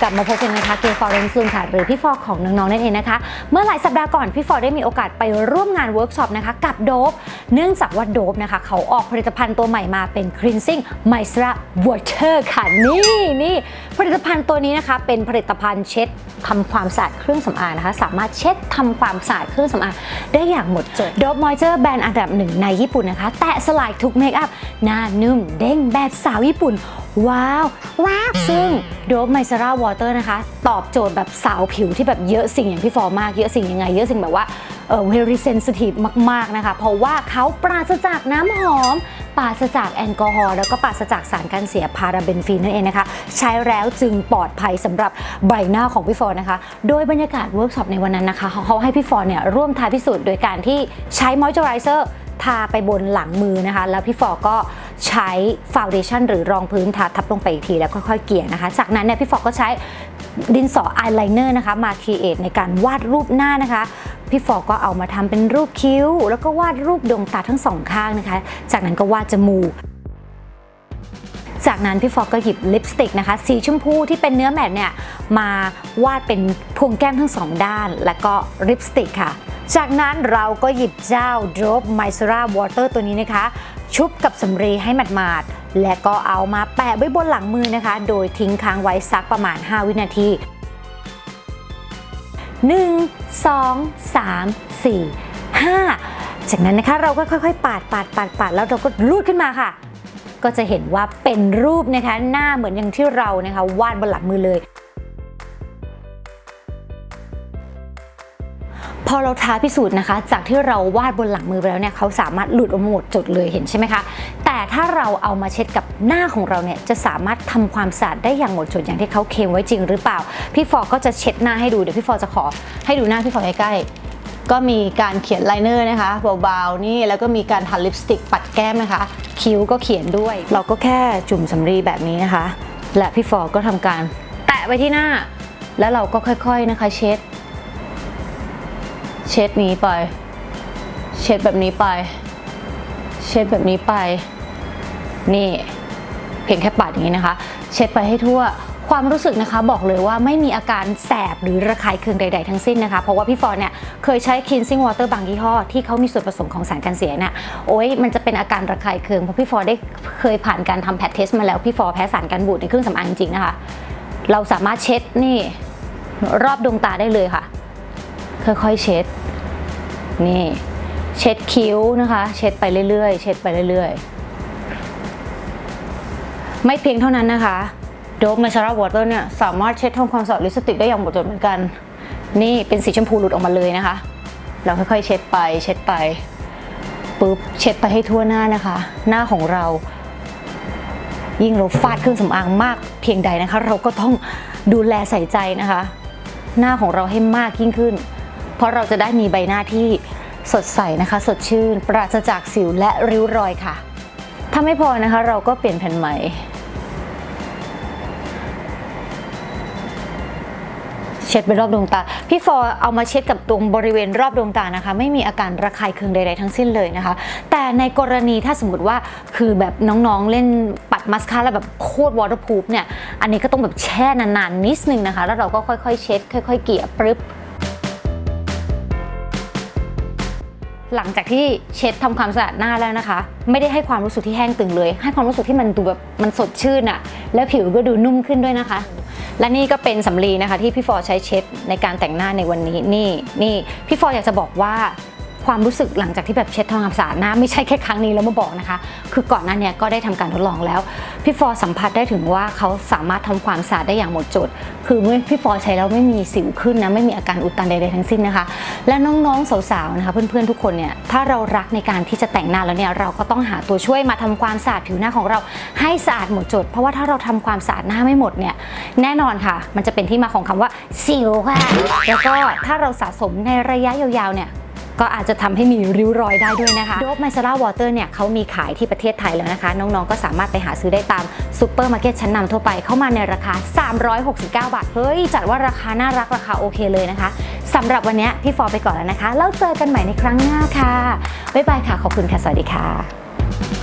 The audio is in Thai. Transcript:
กลับมาพบกันนะคะเกฟอร์เรนซ์ลุนค่ะ หรือพี่ฟอร์ของน้องๆนั่นเองนะคะ เมื่อหลายสัปดาห์ก่อน พี่ฟอร์ได้มีโอกาสไปร่วมงานเวิร์กช็อปนะคะ กับโดบเนื่องจากว่าโดบนะคะ เขาออกผลิตภัณฑ์ตัวใหม่มาเป็นครีนซิ่งไมซ์ระวอเตอร์ค่ะ นี่นี่ ผลิตภัณฑ์ตัวนี้นะคะ เป็นผลิตภัณฑ์เช็ดทำความสะอาดเครื่องสำอางนะคะ สามารถเช็ดทำความสะอาดเครื่องสำอางได้อย่างหมดจดโดบมอยเจอร์แบรนด์อันดับหนึ่งในญี่ปุ่นนะคะ แตะสลายทุกเมคอัพหน้านุ่มเด้งแบบสาวญี่ปุ่น ว้าว ว้าว ซึ่งโดบไมซ r ราวอเตอร์นะคะ ตอบโจทย์แบบสาวผิวที่แบบเยอะสิ่งอย่างพี่ฟอร์มากเยอะสิ่งยังไง เยอะสิ่งแบบว่าเออ very sensitive มาก ๆ นะคะ เพราะว่าเขาปราศจากน้ำหอม ปราศจากแอลกอฮอล์แล้วก็ปราศจากสารกันเสียพาราเบนฟีนนั่นเองนะคะ ใช้แล้วจึงปลอดภัยสำหรับใบหน้าของพี่ฟอร์นะคะ โดยบรรยากาศเวิร์กช็อปในวันนั้นนะคะ เขาให้พี่ฟอร์เนี่ยร่วมทายพิสูจน์โดยการที่ใช้มอยส์เจอไรเซอร์ทาไปบนหลังมือนะคะ แล้วพี่ฟอก็ใช้ฟาวเดชันหรือรองพื้นทาทับลงไปอีกทีแล้วค่อยๆเกลี่ยนะคะ จากนั้นเนี่ยพี่ฟอก็ใช้ดินสออายไลเนอร์นะคะ มาครีเอทในการวาดรูปหน้านะคะ พี่ฟอก็เอามาทำเป็นรูปคิ้ว แล้วก็วาดรูปดวงตาทั้งสองข้างนะคะ จากนั้นก็วาดจมูกจากนั้นพี่ฟอกก็หยิบลิปสติกนะคะ สีชมพูที่เป็นเนื้อแมตต์เนี่ยมาวาดเป็นพวงแก้มทั้งสองด้าน แล้วก็ลิปสติกค่ะ จากนั้นเราก็หยิบเจ้า Drop m y c e r a Water ตัวนี้นะคะ ชุบกับสำลีให้หมาดๆและก็เอามาแปะไว้บนหลังมือนะคะ โดยทิ้งค้างไว้สักประมาณ 5 วินาที 1 2 3 4 5 จากนั้นนะคะเราก็ค่อยๆ ปาดปาดปาดปาดแล้วเราก็ลูดขึ้นมาค่ะ ก็จะเห็นว่าเป็นรูปนะคะหน้าเหมือนอย่างที่เรานะคะวาดบนหลังมือเลย พอเราท้าพิสูจน์นะคะ จากที่เราวาดบนหลังมือไปแล้วเนี่ยเขาสามารถหลุดออกมาหมดจดเลยเห็นใช่ไหมคะ แต่ถ้าเราเอามาเช็ดกับหน้าของเราเนี่ยจะสามารถทำความสะอาดได้อย่างหมดจดอย่างที่เขาเคลมไว้จริงหรือเปล่า พี่ฟอร์ก็จะเช็ดหน้าให้ดูเดี๋ยวพี่ฟอร์จะขอให้ดูหน้าพี่ฟอร์ใกล้ๆก็มีการเขียนไลเนอร์นะคะเบาๆนี่แล้วก็มีการทาลิปสติกปัดแก้มนะคะ คิ้วก็เขียนด้วย เราก็แค่จุ่มสำลีแบบนี้นะคะ และพี่ฟอร์ก็ทำการแตะไว้ที่หน้า แล้วเราก็ค่อยๆนะคะ เช็ด เช็ดนี้ไป เช็ดแบบนี้ไป เช็ดแบบนี้ไป นี่เพียงแค่ปัดอย่างนี้นะคะ เช็ดไปให้ทั่วความรู้สึกนะคะบอกเลยว่าไม่มีอาการแสบหรือระคายเคืองใด ๆ ทั้งสิ้นนะคะ เพราะว่าพี่ฟอร์เนี่ยเคยใช้ cleansing water บางยี่ห้อ ที่เขามีส่วนผสมของสารกันเสียเนี่ยโอ้ยมันจะเป็นอาการระคายเคืองเพราะพี่ฟอร์ได้เคยผ่านการทำแพทเทสมาแล้ว พี่ฟอร์แพ้สารกันบูดในเครื่องสำอางจริงๆนะคะ เราสามารถเช็ดนี่รอบดวงตาได้เลยค่ะ ค่อยๆเช็ด นี่ เช็ดคิ้วนะคะ เช็ดไปเรื่อยๆ เช็ดไปเรื่อยๆ ไม่เพียงเท่านั้นนะคะโดบมาชาร่าวอเตอร์เนี่ยสามารถเช็ดทำความสะอาดลิปสติกได้อย่างหมดจดเหมือนกัน นี่เป็นสีชมพูหลุดออกมาเลยนะคะ เราค่อยๆเช็ดไปเช็ดไปปุ๊บเช็ดไปให้ทั่วหน้านะคะ หน้าของเรา ยิ่งเราฟาดเครื่องสำอางมากเพียงใดนะคะ เราก็ต้องดูแลใส่ใจนะคะ หน้าของเราให้มากยิ่งขึ้น เพราะเราจะได้มีใบหน้าที่สดใสนะคะ สดชื่น ปราศจากสิวและริ้วรอยค่ะ ถ้าไม่พอนะคะเราก็เปลี่ยนแผ่นใหม่เช็ดไปรอบดวงตา พี่ฟอเอามาเช็ดกับตรงบริเวณรอบดวงตานะคะ ไม่มีอาการระคายเคืองใดๆทั้งสิ้นเลยนะคะ แต่ในกรณีถ้าสมมติว่าคือแบบน้องๆเล่นปัดมัสคาร่าแบบโคตรวอเตอร์พูฟเนี่ย อันนี้ก็ต้องแบบแช่นานๆนิดนึงนะคะ แล้วเราก็ค่อยๆเช็ด ค่อยๆเกลี่ยปรึ๊บ หลังจากที่เช็ดทำความสะอาดหน้าแล้วนะคะ ไม่ได้ให้ความรู้สึกที่แห้งตึงเลย ให้ความรู้สึกที่มันดูแบบมันสดชื่นอะแล้วผิวก็ดูนุ่มขึ้นด้วยนะคะ และนี่ก็เป็นสำลีนะคะที่พี่ฟอร์ใช้เช็ดในการแต่งหน้าในวันนี้นี่นี่พี่ฟอร์อยากจะบอกว่า ความรู้สึกหลังจากที่แบบเช็ดทำความสะอาดหน้าไม่ใช่แค่ครั้งนี้แล้วมาบอกนะคะ คือก่อนหน้าเนี้ก็ได้ทำการทดลองแล้ว พี่ฟอร์สัมผัสได้ถึงว่าเขาสามารถทำความสะอาดได้อย่างหมดจด คือเมื่อพี่ฟอร์ใช้แล้วไม่มีสิวขึ้นนะไม่มีอาการอุดตันใดๆทั้งสิ้นนะคะ และน้องๆสาวๆนะคะ เพื่อนๆทุกคนเนี่ยถ้าเรารักในการที่จะแต่งหน้าแล้วเนี่ยเราก็ต้องหาตัวช่วยมาทำความสะอาดผิวหน้าของเราให้สะอาดหมดจด เพราะว่าถ้าเราทำความสะอาดหน้าไม่หมดเนี่ยแน่นอนค่ะ มันจะเป็นที่มาของคำว่าสิวค่ะแล้วก็ถ้าเราสะสมในระยะยาวๆเนี่ย ก็อาจจะทำให้มีริ้วรอยได้ด้วยนะคะโดบไมซาร่าวอเตอร์เนี่ยเขามีขายที่ประเทศไทยแล้วนะคะ น้องๆก็สามารถไปหาซื้อได้ตามซูเปอร์มาร์เก็ตชั้นนำทั่วไปเข้ามาในราคา 369 บาท เฮ้ย จัดว่าราคาน่ารักราคาโอเคเลยนะคะสำหรับวันนี้พี่ฟอร์ไปก่อนแล้วนะคะ แล้วเจอกันใหม่ในครั้งหน้าค่ะ บ๊ายบายค่ะ ขอบคุณค่ะ สวัสดีค่ะ